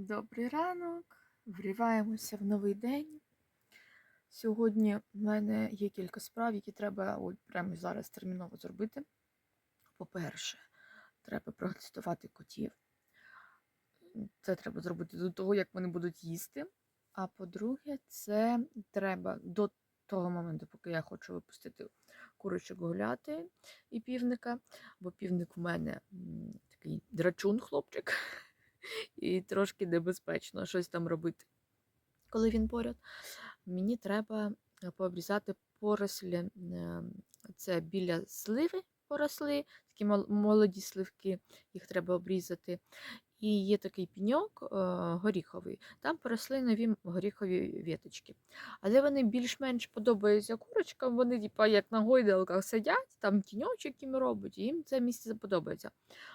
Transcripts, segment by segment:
Добрий ранок, вріваємося в новий день. Сьогодні в мене є кілька справ, які треба от прямо зараз терміново зробити. По-перше, треба протестувати котів. Це треба зробити до того, як вони будуть їсти. А по-друге, це треба до того моменту, поки я хочу випустити курочок гуляти і півника, бо півник в мене такий драчун хлопчик і трошки небезпечно щось там робити. Коли він поряд, мені треба пообрізати порослі. е, Це біля сливи поросли, такі молоді сливки, їх треба обрізати. І є такий піньок е, горіховий, там поросли нові горіхові віточки. Але вони більш-менш подобаються курочкам, вони, типа, як на гойдалках сидять, там тіньочок їм робить, їм це місце подобається.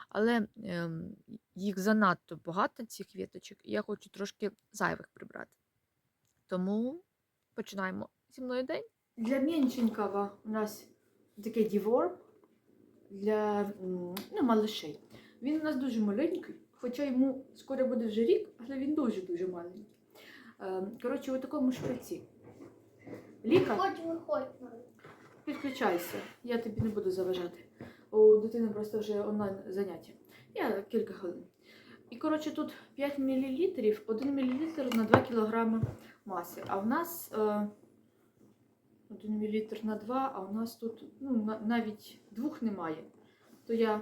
Але ем, їх занадто багато, цих віточок, і я хочу трошки зайвих прибрати. Тому починаємо зі мною день. Для меншенького у нас такий дівор для ну, малышей. Він у нас дуже маленький, хоча йому скоро буде вже рік, але він дуже-дуже маленький. Ем, Коротше, у такому шприці. Ліка, Виходь, виходь. підключайся, я тобі не буду заважати. У дитини просто вже онлайн заняття. Я кілька хвилин. І коротше, тут 5 мл, 1 мл на 2 кг маси. А в нас е, 1 мл на 2, а у нас тут ну, навіть двох немає. То я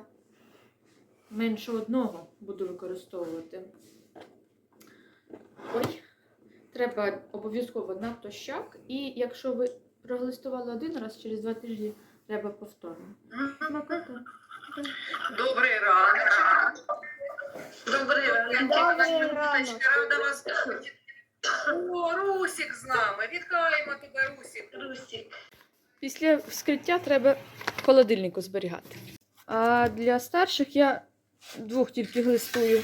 менше одного буду використовувати. Ой, треба обов'язково натощак. І якщо ви проглистували один раз через два тижні, треба повторно. Добрий ранок. Добрий ранок. Добрий ранок. Рада вас бачити. О, Русік з нами. Вітаємо тебе, Русік. Русік. Після вскриття треба в холодильнику зберігати. А для старших я двох тільки глистую.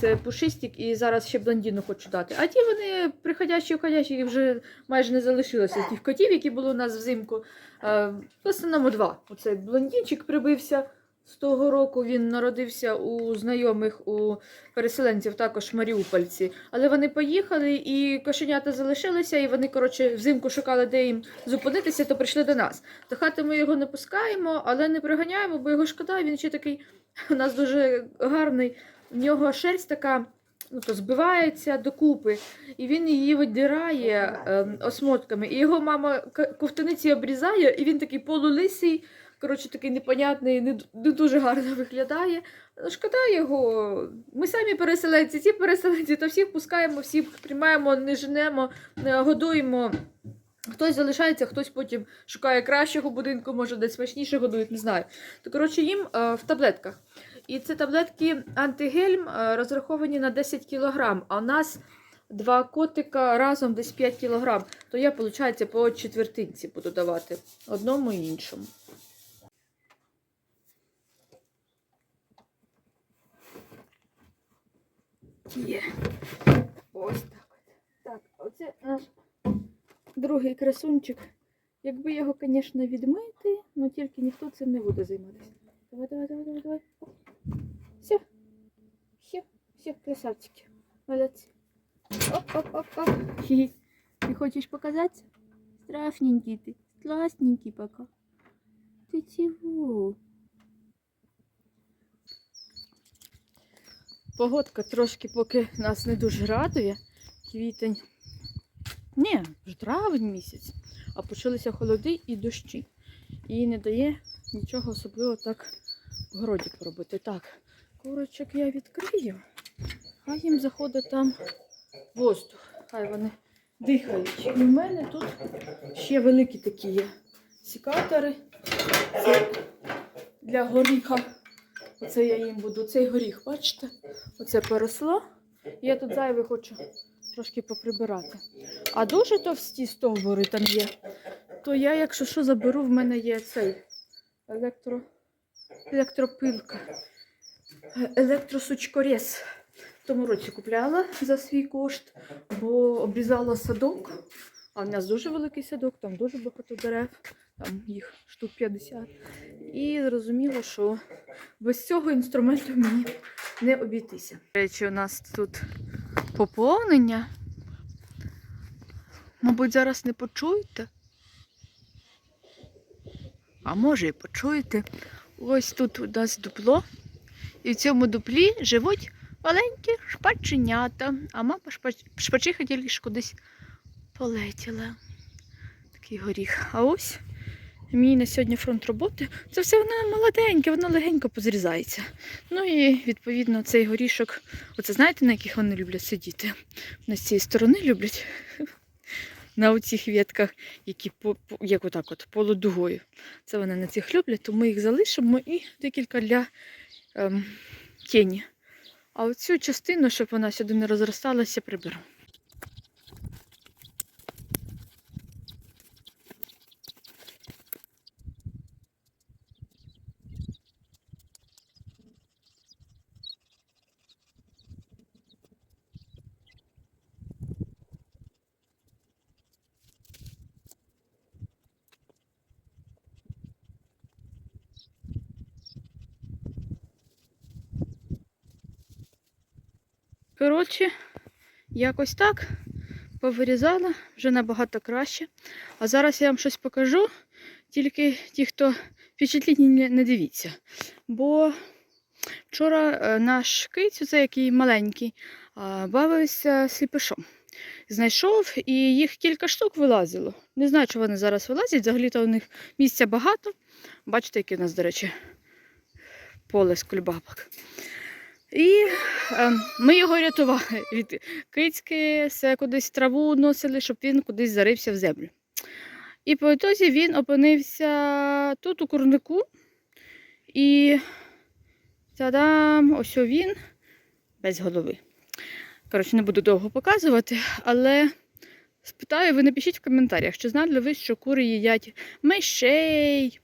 Це пушистик і зараз ще блондіну хочу дати. А ті вони приходящі, уходящі, їх вже майже не залишилося тих котів, які були у нас взимку. Е, В основному два. Оцей блондінчик прибився з того року. Він народився у знайомих у переселенців, також маріупольці. Але вони поїхали, і кошенята залишилися, і вони, коротше, взимку шукали, де їм зупинитися, то прийшли до нас. До хати ми його не пускаємо, але не приганяємо, бо його шкода. Він ще такий у нас дуже гарний. В нього шерсть така. Ну, то збивається докупи, і він її видирає ем, осмотками. І його мама ковтаниці обрізає, і він такий полулисий, коротше, такий непонятний, не, дуже гарно виглядає. Ну, Шкода його. Ми самі переселенці, ці переселенці, то всіх пускаємо, всіх приймаємо, не женемо, не годуємо. Хтось залишається, хтось потім шукає кращого будинку, може десь смачніше годують, не знаю. То коротше їм е, в таблетках. І це таблетки антигельм е, розраховані на 10 кг, а у нас два котика разом десь 5 кг. То я, виходить, по четвертинці буду давати одному і іншому. Є. Ось так. от. Так, оце наш другий красунчик. Якби його, звісно, відмити, але тільки ніхто цим не буде займатися. Давай, давай, давай, давай, давай. Все. Все, все, красавчики. Молодцы. Оп, оп, оп, оп. Хи-хи. Ты хочешь показаться? Страшненький ты. Классненький пока. Ты чего? Погодка трошки поки нас не дуже радує. Квітень. Ні, вже травень місяць. А почалися холоди і дощі. І не дає нічого особливо так в городі поробити. Так, курочок я відкрию. Хай їм заходить там воздух. Хай вони дихають. І в мене тут ще великі такі є сікатори. Це для горіха. Оце я їм буду. Цей горіх, бачите? Оце поросло. Я тут зайве хочу трошки поприбирати. А дуже товсті стовбури там є. То я, якщо що, заберу, в мене є цей електро... електропилка. Е, Електросучкорез. В тому році купляла за свій кошт, бо обрізала садок. А в нас дуже великий садок, там дуже багато дерев, там їх штук 50. І зрозуміло, що без цього інструменту мені не обійтися. До речі, у нас тут поповнення. Мабуть, зараз не почуєте. А може і почуєте. Ось тут у нас дупло. І в цьому дуплі живуть маленькі шпаченята. А мама шпач... шпачиха тільки ж кудись полетіла. Такий горіх. А ось мій на сьогодні фронт роботи. Це все воно молоденьке, воно легенько позрізається. Ну і відповідно цей горішок, оце знаєте, на яких вони люблять сидіти? Вони з цієї сторони люблять на оцих ветках, які по, по, як отак от полудугою. Це вони на цих люблять, тому їх залишимо і декілька для ем, тіні. А оцю частину, щоб вона сюди не розросталася, приберу. Коротше, якось так повирізала, вже набагато краще. А зараз я вам щось покажу. Тільки ті, хто впечатлітні, не дивіться. Бо вчора е, наш кицю, це який маленький, бавився сліпишом. Знайшов і їх кілька штук вилазило. Не знаю, чи вони зараз вилазять. Взагалі-то у них місця багато. Бачите, яке у нас, до речі, поле з кульбабок. І е, ми його рятували від кицьки, все кудись траву носили, щоб він кудись зарився в землю. І по ітозі він опинився тут, у курнику. І та-дам, ось він без голови. Коротше, не буду довго показувати, але спитаю, ви напишіть в коментарях, чи знали ви, що кури їдять мишей,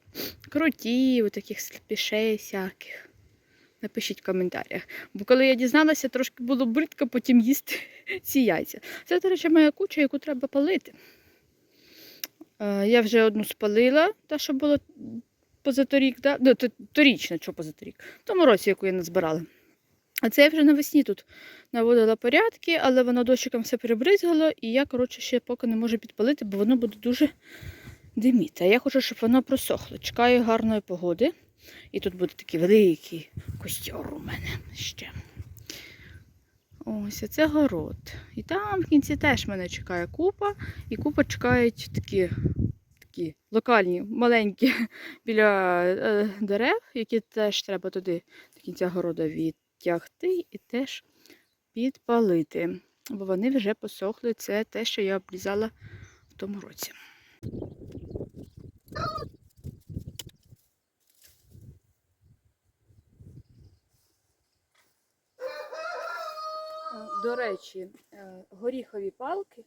кротів, таких сліпішей всяких. Напишіть в коментарях. Бо коли я дізналася, трошки було бридко потім їсти ці яйця. Це, до речі, моя куча, яку треба палити. Я вже одну спалила, та, що було позаторік, да? ну, то- торічна, що позаторік, в тому році, яку я назбирала. А це я вже навесні тут наводила порядки, але воно дощиком все перебризгало, і я, коротше, ще поки не можу підпалити, бо воно буде дуже диміти. А я хочу, щоб воно просохло. Чекаю гарної погоди. І тут буде такий великий костер у мене ще. Ось, а це город. І там в кінці теж мене чекає купа. І купа чекають такі, такі локальні, маленькі біля е, дерев, які теж треба туди до кінця города відтягти і теж підпалити. Бо вони вже посохли. Це те, що я обрізала в тому році. До речі, е, горіхові палки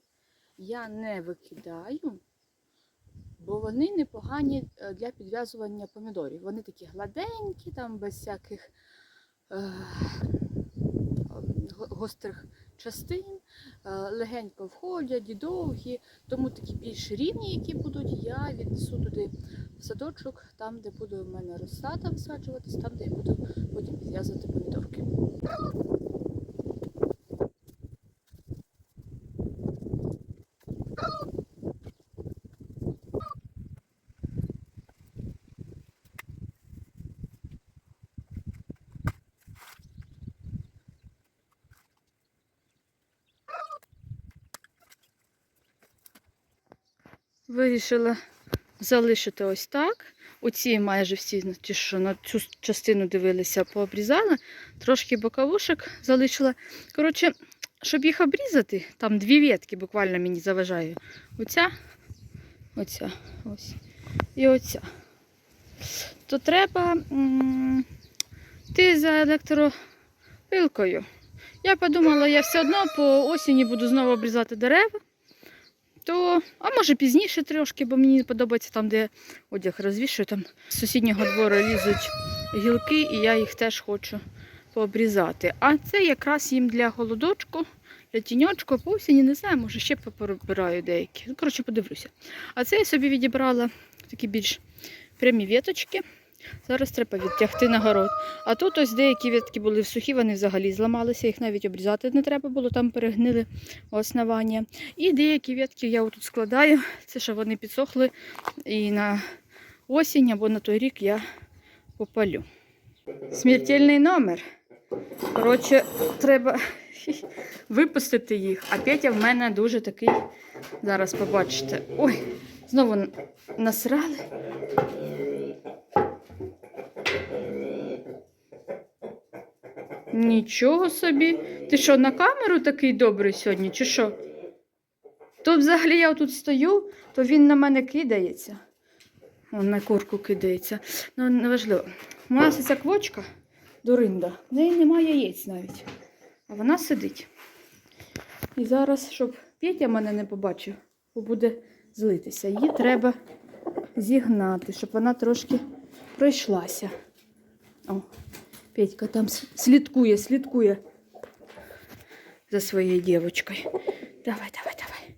я не викидаю, бо вони непогані е, для підв'язування помідорів. Вони такі гладенькі, там без всяких е, гострих частин, е, легенько входять і довгі, тому такі більш рівні, які будуть, я віднесу туди в садочок, там, де буде в мене розсада висаджуватись, там, де я буду потім підв'язувати помідорки. Вирішила залишити ось так. Оці майже всі, ті, що на цю частину дивилися, пообрізала. Трошки боковушок залишила. Коротше, щоб їх обрізати, там дві ветки буквально мені заважає. Оця, оця, ось. І оця. То треба йти за електропилкою. Я подумала, я все одно по осені буду знову обрізати дерева то, а може пізніше трошки, бо мені подобається там, де одяг розвішую, там з сусіднього двору лізуть гілки, і я їх теж хочу пообрізати. А це якраз їм для голодочку, для тіньочку, по осені, не знаю, може ще поперебираю деякі. Ну, коротше, подивлюся. А це я собі відібрала такі більш прямі віточки. Зараз треба відтягти на город. А тут ось деякі ветки були сухі, вони взагалі зламалися, їх навіть обрізати не треба було, там перегнили основання. І деякі ветки я отут складаю, це що вони підсохли, і на осінь або на той рік я попалю. Смертельний номер. Коротше, треба випустити їх. А Петя в мене дуже такий. Зараз побачите. Ой, знову насрали. Нічого собі. Ти що, на камеру такий добрий сьогодні, чи що? Тут взагалі я тут стою, то він на мене кидається. Он на курку кидається. Ну, неважливо. У нас ця квочка дуринда. В неї немає яєць навіть. А вона сидить. І зараз, щоб Петя мене не побачив, бо буде злитися. Її треба зігнати, щоб вона трошки пройшлася. О, Петька там слідкує, слідкує за своєю дівчинкою. Давай, давай, давай.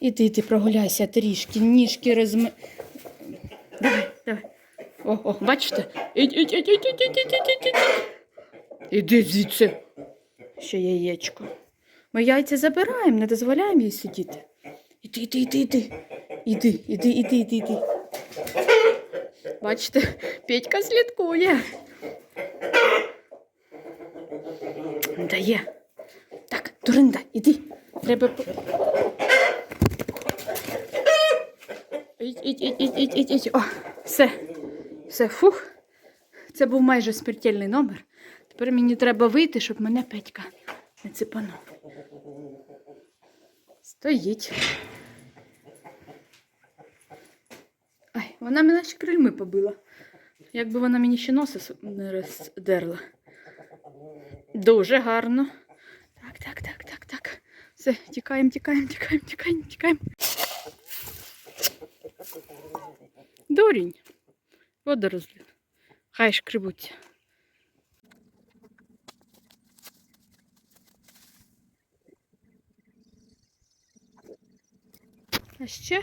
І ти, ти прогуляйся трішки, ніжки розми. Давай, давай. О, о, бачите? Іди звідси. Ще яєчко. Ми яйця забираємо, не дозволяємо їй сидіти. Іди, іди, іди, іди. Іди, іди, іди, іди, іди. Бачите, Петька слідкує. Дає. Так, Дуринда, іди. Треба. Ідь, ідь, ідь, ідь, ідь, ідь, ідь. О, все. Все, фух. Це був майже смертельний номер. Тепер мені треба вийти, щоб мене Петька не цепанув. Стоїть. Ай, вона мене ще крильми побила. Якби вона мені ще носа не роздерла. Дуже гарно. Так, так, так, так, так. Все, тікаємо, тікаємо, тікаємо, тікаємо, тікаємо. Дурінь. Водорослі. Хай шкребуться. А ще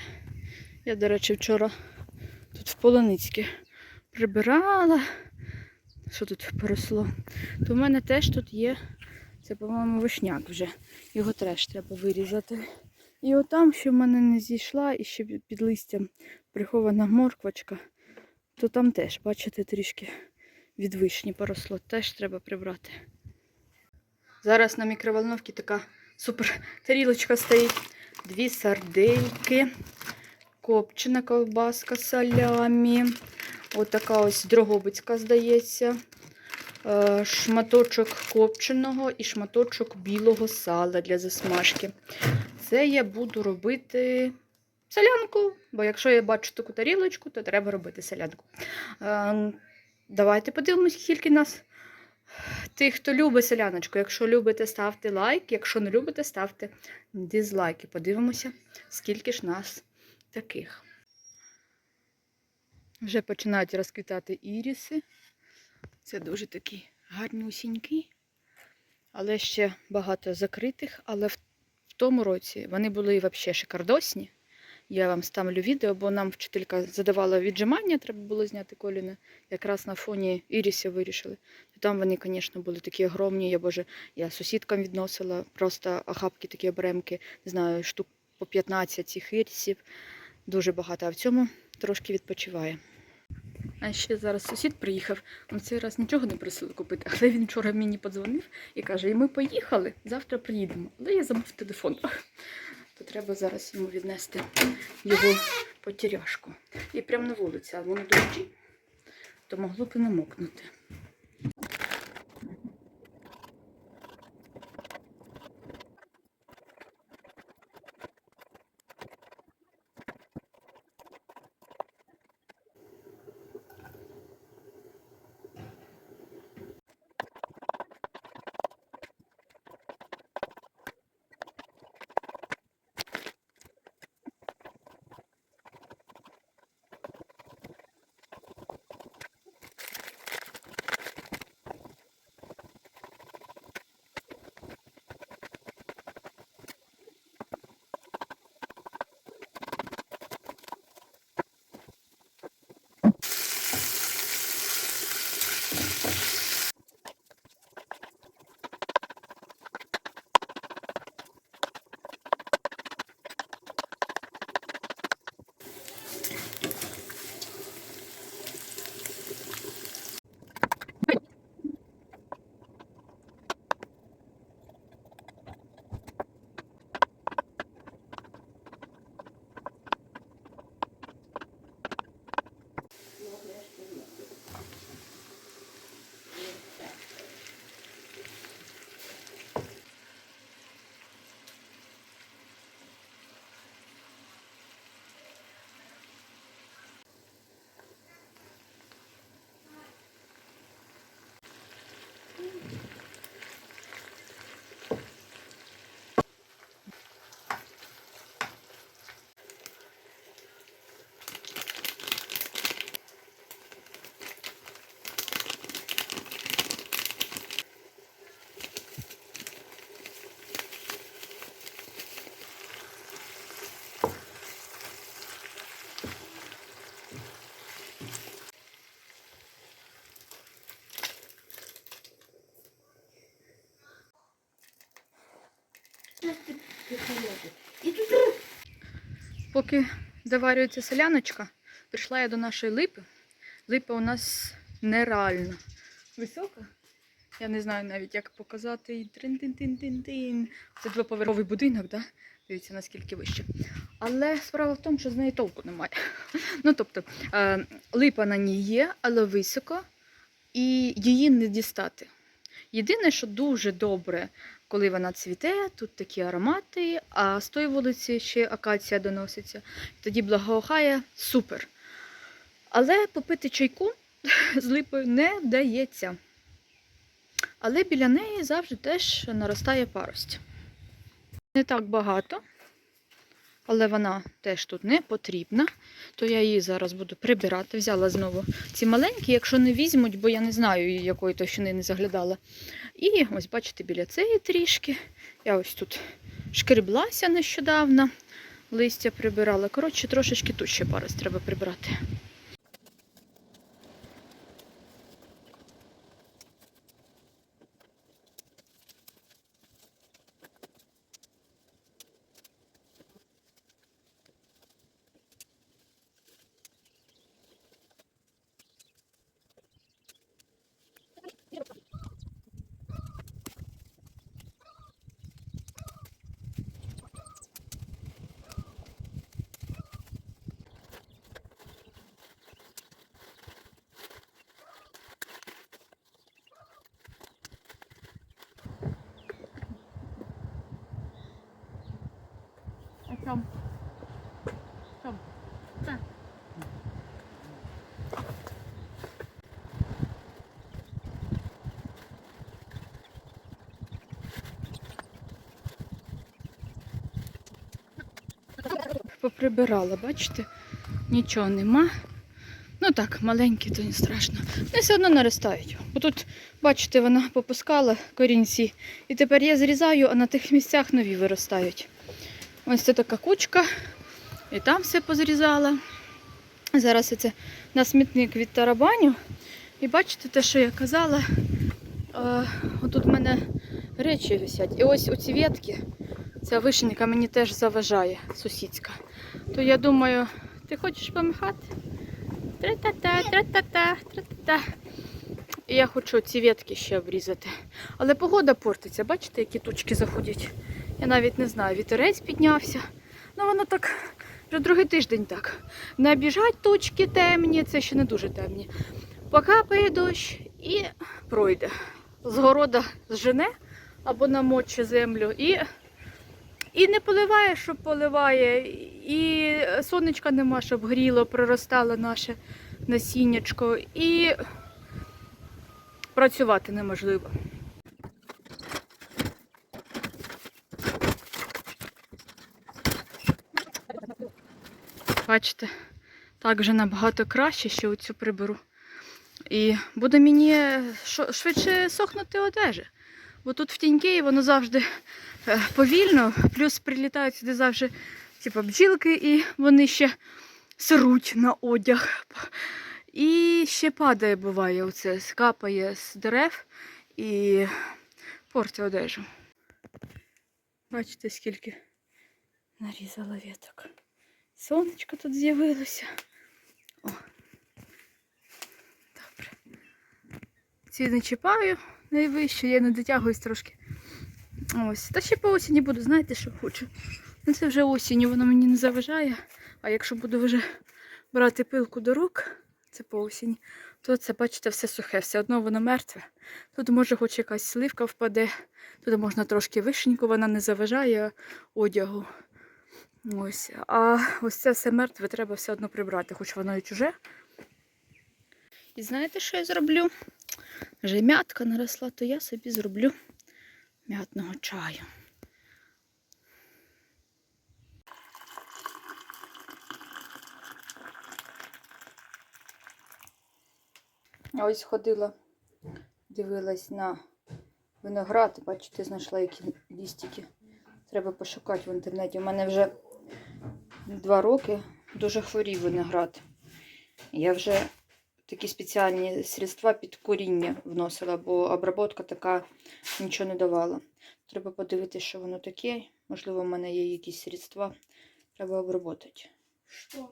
я, до речі, вчора тут в Полоницьке прибирала. Що тут поросло? То в мене теж тут є. Це, по-моєму, вишняк вже. Його теж треба вирізати. І отам, що в мене не зійшла, і ще під листям прихована морквочка, то там теж, бачите, трішки від вишні поросло. Теж треба прибрати. Зараз на мікроволновці така супер тарілочка стоїть. Дві сардельки, копчена ковбаска салямі. Отака ось дрогобицька, здається. Е, Шматочок копченого і шматочок білого сала для засмажки. Це я буду робити селянку, бо якщо я бачу таку тарілочку, то треба робити селянку. Е, Давайте подивимось, скільки нас тих, хто любить селяночку. Якщо любите, ставте лайк. Якщо не любите, ставте дизлайки. Подивимося, скільки ж нас таких. Вже починають розквітати іріси. Це дуже такі гарнюсінькі. Але ще багато закритих. Але в, тому році вони були взагалі шикардосні. Я вам ставлю відео, бо нам вчителька задавала віджимання, треба було зняти коліна. Якраз на фоні ірісів вирішили. Там вони, звісно, були такі огромні. Я боже, я сусідкам відносила, просто охапки такі обремки, не знаю, штук по 15 цих ірісів. Дуже багато. А в цьому трошки відпочиває. А ще зараз сусід приїхав. На цей раз нічого не просили купити, але він вчора мені подзвонив і каже: і ми поїхали, завтра приїдемо. Але я забув телефон. То треба зараз йому віднести його потеряшку. І прямо на вулиці, а воно дощі, то могло б і намокнути. Поки заварюється селяночка, прийшла я до нашої липи. Липа у нас нереально висока. Я не знаю навіть, як показати. Трин-тин-тин-тин-тин. Це двоповерховий будинок, да? Дивіться, наскільки вище. Але справа в тому, що з неї толку немає. Ну, тобто, е, липа на ній є, але високо, і її не дістати. Єдине, що дуже добре, коли вона цвіте, тут такі аромати, а з тої вулиці ще акація доноситься. Тоді благоухає супер. Але попити чайку з липою не вдається. Але біля неї завжди теж наростає парость. Не так багато, але вона теж тут не потрібна, то я її зараз буду прибирати. Взяла знову ці маленькі, якщо не візьмуть, бо я не знаю, якої товщини не заглядала. І ось, бачите, біля цієї трішки. Я ось тут шкреблася нещодавно, листя прибирала. Коротше, трошечки тут ще парость треба прибрати. Поприбирала, бачите? Нічого нема. Ну так, маленькі, то не страшно. Вони все одно наростають. Бо тут, бачите, вона попускала корінці. І тепер я зрізаю, а на тих місцях нові виростають. Ось це така кучка. І там все позрізала. Зараз я це на смітник від тарабаню. І бачите те, що я казала. Отут в мене речі висять. І ось оці ветки, ця вишенька мені теж заважає, сусідська. То я думаю, ти хочеш помахати? Тра-та-та, тра-та-та, тра-та-та. І я хочу ці ветки ще обрізати. Але погода портиться, бачите, які тучки заходять. Я навіть не знаю, вітерець піднявся. Ну воно так, вже другий тиждень так. Не тучки темні, це ще не дуже темні. Покапає дощ і пройде. З города зжене або намоче землю і, і не поливає, щоб поливає, і сонечка нема, щоб гріло, проростало наше насіннячко, і працювати неможливо. Бачите, так вже набагато краще, що оцю приберу. І буде мені швидше сохнути одежа. Бо тут в тіньки воно завжди е, повільно, плюс прилітають сюди завжди типу, бджілки, і вони ще сируть на одяг. І ще падає, буває, оце, скапає з дерев і портить одежу. Бачите, скільки нарізала віток. Сонечко тут з'явилося. О. Добре. Ці не чіпаю найвище, я не дотягуюсь трошки. Ось. Та ще по осені буду, знаєте, що хочу. Ну це вже осінню, воно мені не заважає. А якщо буду вже брати пилку до рук, це по осінь, то це, бачите, все сухе, все одно воно мертве. Тут може хоч якась сливка впаде, тут можна трошки вишеньку, вона не заважає одягу. Ось. А ось це все мертве треба все одно прибрати, хоч воно і чуже. І знаєте, що я зроблю? Вже м'ятка наросла, то я собі зроблю м'ятного чаю. Ось ходила, дивилась на виноград, бачите, знайшла які лістики. Треба пошукати в інтернеті. У мене вже два роки дуже хворів виноград. Я вже такі спеціальні средства під коріння вносила, бо обробка така нічого не давала. Треба подивитися, що воно таке. Можливо, в мене є якісь средства. Треба обробити. Що?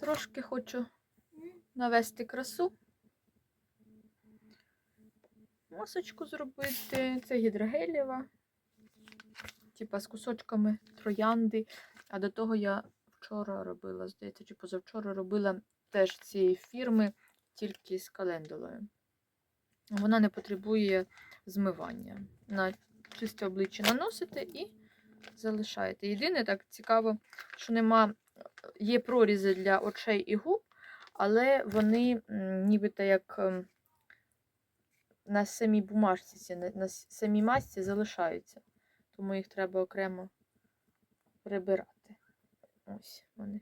Трошки хочу навести красу. Масочку зробити. Це гідрогелєва. Типа з кусочками троянди. А до того я вчора робила, здається, чи позавчора робила теж цієї фірми, тільки з календулою. Вона не потребує змивання. На чисте обличчя наносите і залишаєте. Єдине так цікаво, що нема, є прорізи для очей і губ, але вони нібито як ем, на самій бумажці, на самій масці залишаються. Тому їх треба окремо прибирати. Ось вони.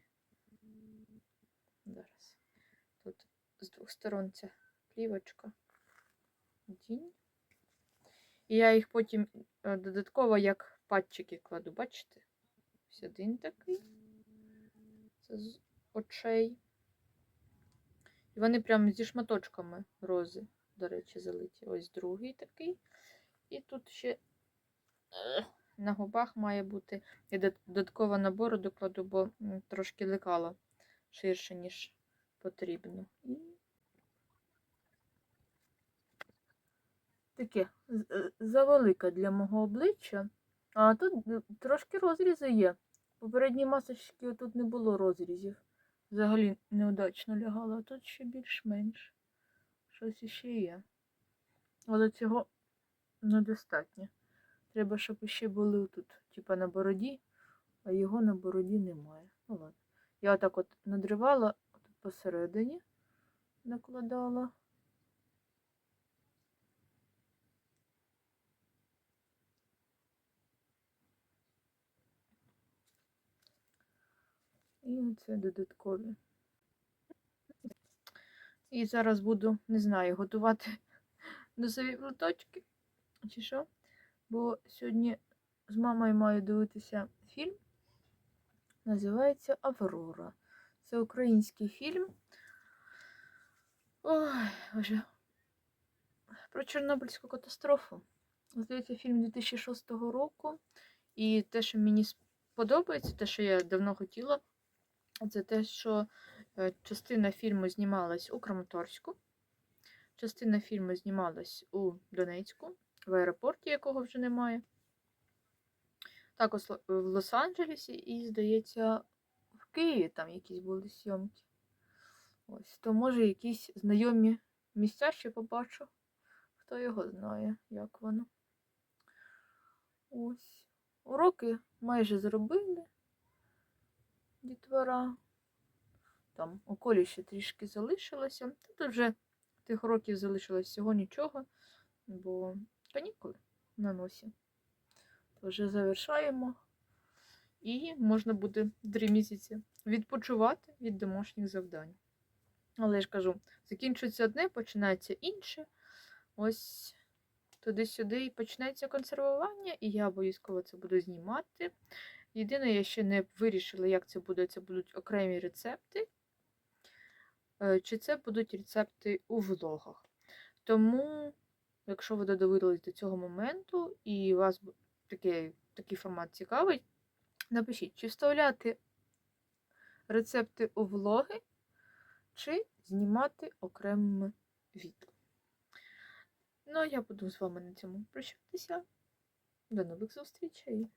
Зараз. Тут з двох сторон ця плівочка. Дінь. І я їх потім е, додатково як патчики кладу, бачите? Ось один такий. Це з очей. І вони прямо зі шматочками рози, до речі, залиті. Ось другий такий. І тут ще на губах має бути. І дод- додатково на бороду кладу, бо трошки лекало ширше, ніж потрібно. Таке е, завелике для мого обличчя. А тут е, трошки розрізи є. Попередній масочці тут не було розрізів. Взагалі неудачно лягала, а тут ще більш-менш. Щось іще є. Але цього недостатньо. Треба, щоб іще були тут, типа на бороді, а його на бороді немає. Ну ладно. Я отак от надривала тут посередині, накладала. І оце додаткові. І зараз буду, не знаю, готувати носові платочки чи що. Бо сьогодні з мамою маю дивитися фільм. Називається Аврора. Це український фільм. Ой, боже. Про Чорнобильську катастрофу. Здається, фільм 2006 року. І те, що мені сподобається, те, що я давно хотіла, це те, що е, частина фільму знімалась у Краматорську, частина фільму знімалась у Донецьку, в аеропорті, якого вже немає. Також в Лос-Анджелесі і, здається, в Києві там якісь були зйомки. Ось, то може якісь знайомі місця ще побачу. Хто його знає, як воно. Ось. Уроки майже зробили дітвора. Там у колі ще трішки залишилося. Тут вже тих років залишилось всього нічого, бо канікули на носі. Вже завершаємо. І можна буде три місяці відпочивати від домашніх завдань. Але я ж кажу, закінчується одне, починається інше. Ось туди-сюди і почнеться консервування, і я обов'язково це буду знімати. Єдине, я ще не вирішила, як це буде. Це будуть окремі рецепти, е, чи це будуть рецепти у влогах. Тому, якщо ви додивились до цього моменту і вас такий, такий формат цікавить, напишіть, чи вставляти рецепти у влоги, чи знімати окремими відео. Ну, а я буду з вами на цьому прощатися. До нових зустрічей!